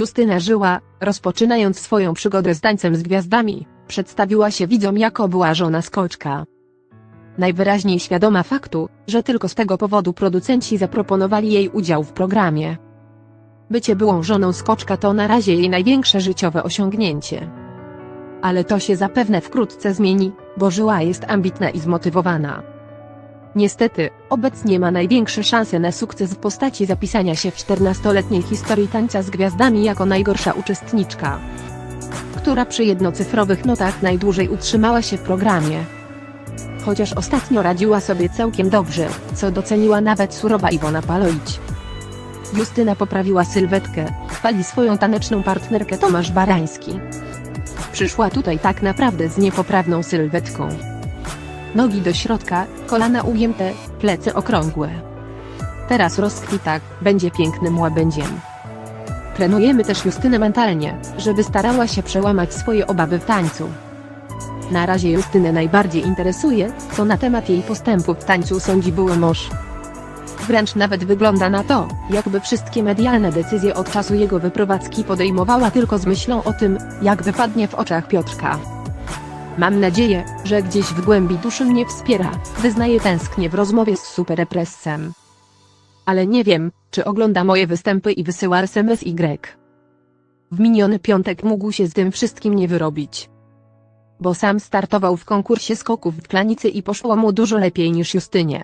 Justyna żyła, rozpoczynając swoją przygodę z tańcem z gwiazdami, przedstawiła się widzom jako była żona Skoczka. Najwyraźniej świadoma faktu, że tylko z tego powodu producenci zaproponowali jej udział w programie. Bycie byłą żoną Skoczka to na razie jej największe życiowe osiągnięcie. Ale to się zapewne wkrótce zmieni, bo żyła jest ambitna i zmotywowana. Niestety, obecnie ma największe szanse na sukces w postaci zapisania się w 14-letniej historii tańca z gwiazdami jako najgorsza uczestniczka, która przy jednocyfrowych notach najdłużej utrzymała się w programie. Chociaż ostatnio radziła sobie całkiem dobrze, co doceniła nawet surowa Iwona Paloić. Justyna poprawiła sylwetkę, chwali swoją taneczną partnerkę Tomasz Barański. Przyszła tutaj tak naprawdę z niepoprawną sylwetką. Nogi do środka, kolana ujęte, plecy okrągłe. Teraz rozkwita, będzie pięknym łabędziem. Trenujemy też Justynę mentalnie, żeby starała się przełamać swoje obawy w tańcu. Na razie Justynę najbardziej interesuje, co na temat jej postępu w tańcu sądzi były mąż. Wręcz nawet wygląda na to, jakby wszystkie medialne decyzje od czasu jego wyprowadzki podejmowała tylko z myślą o tym, jak wypadnie w oczach Piotrka. Mam nadzieję, że gdzieś w głębi duszy mnie wspiera, wyznaje tęsknię w rozmowie z Superpressem. Ale nie wiem, czy ogląda moje występy i wysyła SMS Y. W miniony piątek mógł się z tym wszystkim nie wyrobić. Bo sam startował w konkursie skoków w Klanicy i poszło mu dużo lepiej niż Justynie.